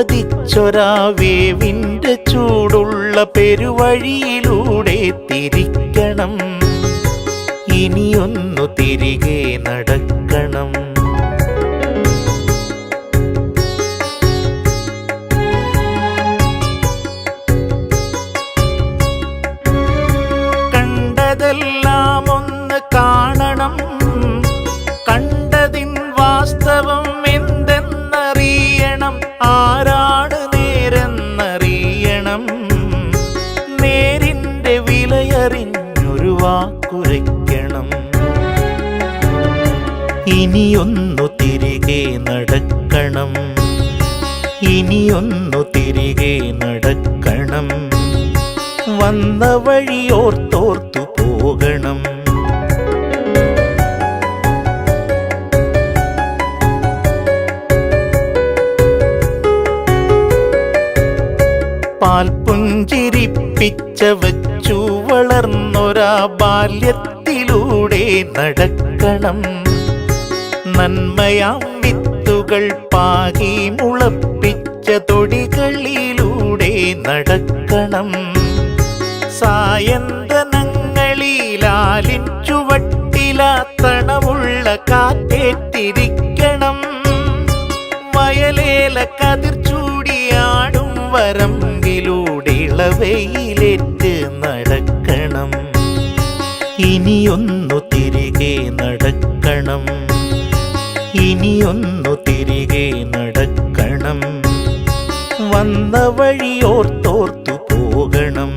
മുള്ളുപതിച്ചൊരാവേവിന്റെ ചൂടുള്ള പെരുവഴിയിലൂടെ തിരിക്കണം. ഇനിയൊന്നു തിരികെ നടക്കണം. കണ്ടതെല്ലാം ഒന്ന് കാണണം. ഇനിയൊന്നു തിരികെ നടക്കണം. ഇനിയൊന്നു തിരികെ നടക്കണം. വന്ന വഴിയോർത്തോർത്തു പോകണം. പാൽപുഞ്ചിരിപ്പിച്ച വെച്ചു വളർന്നൊരാ ബാല്യത്തിലൂടെ നടക്കണം. നന്മയാം വിത്തുകൾ പാകി മുളപ്പിച്ച തൊടികളിലൂടെ നടക്കണം. സായന്തനങ്ങളിലാലിൻ ചുവട്ടിലാത്തണമുള്ള കാറ്റേറ്റിരിക്കണം വയലേല കതിർ ചൂടിയാടും വരമ്പിലൂടെ ഇളവയിലേറ്റ് നടക്കണം. ഇനിയൊന്നു ഇനിയൊന്നു തിരികെ നടക്കണം. വന്ന വഴിയോർത്തോർത്തു പോകണം.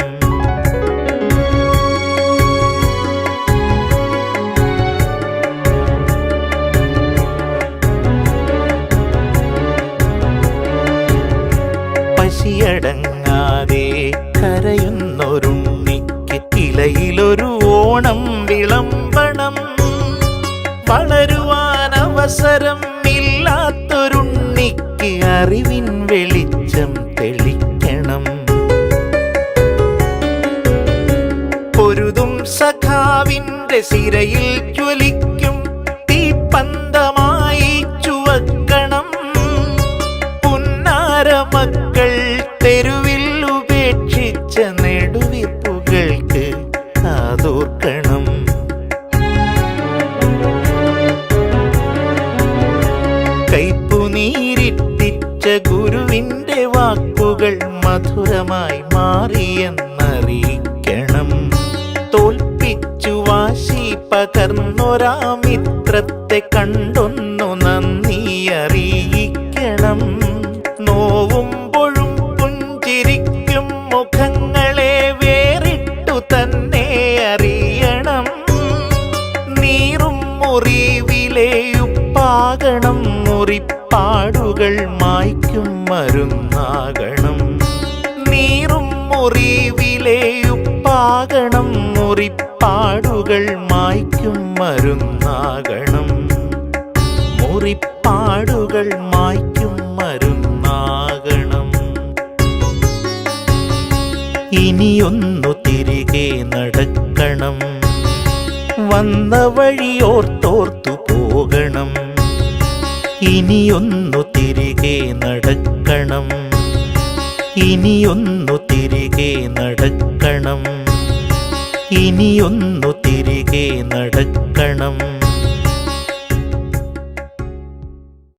പശിയടങ്ങാതെ കരയുന്നൊരുണ്ണിക്ക് ഇലയിലൊരു ഓണം. അവസരം ഇല്ലാത്തൊരുണ്ണിക്ക് അറിവിൻ വെളിച്ചം തെളിക്കണം. പൊരുതും സഖാവിന്റെ സിരയിൽ ജ്വലിക്കും തീപ്പന്തമായി ചുവക്കണം. പുന്നാര മക്കൾ തെരുവിൽ കൈപ്പുനീരിട്ടിച്ച ഗുരുവിന്റെ വാക്കുകൾ മധുരമായി മാറിയെന്നറിയിക്കണം. തോൽപ്പിച്ചു വാശി പകർന്നൊരാ മിത്രത്തെ കണ്ടൊന്നു നന്ദി അറിയിക്കണം. നോവുമ്പോഴും മായ്ക്കും മരുന്നാകണം. നീറും മുറിവിലേയുപ്പാകണം മുറിപ്പാടുകൾ മായ്ക്കും മരുന്നാകണം. മുറിപ്പാടുകൾ മായ്ക്കും മരുന്നാകണം. ഇനിയൊന്നു തിരികെ നടക്കണം. വന്ന വഴിയോർത്തോർത്തു ഇനിയൊന്നു തിരികെ നടക്കണം. ഇനിയൊന്നു തിരികെ നടക്കണം. ഇനിയൊന്നു തിരികെ നടക്കണം.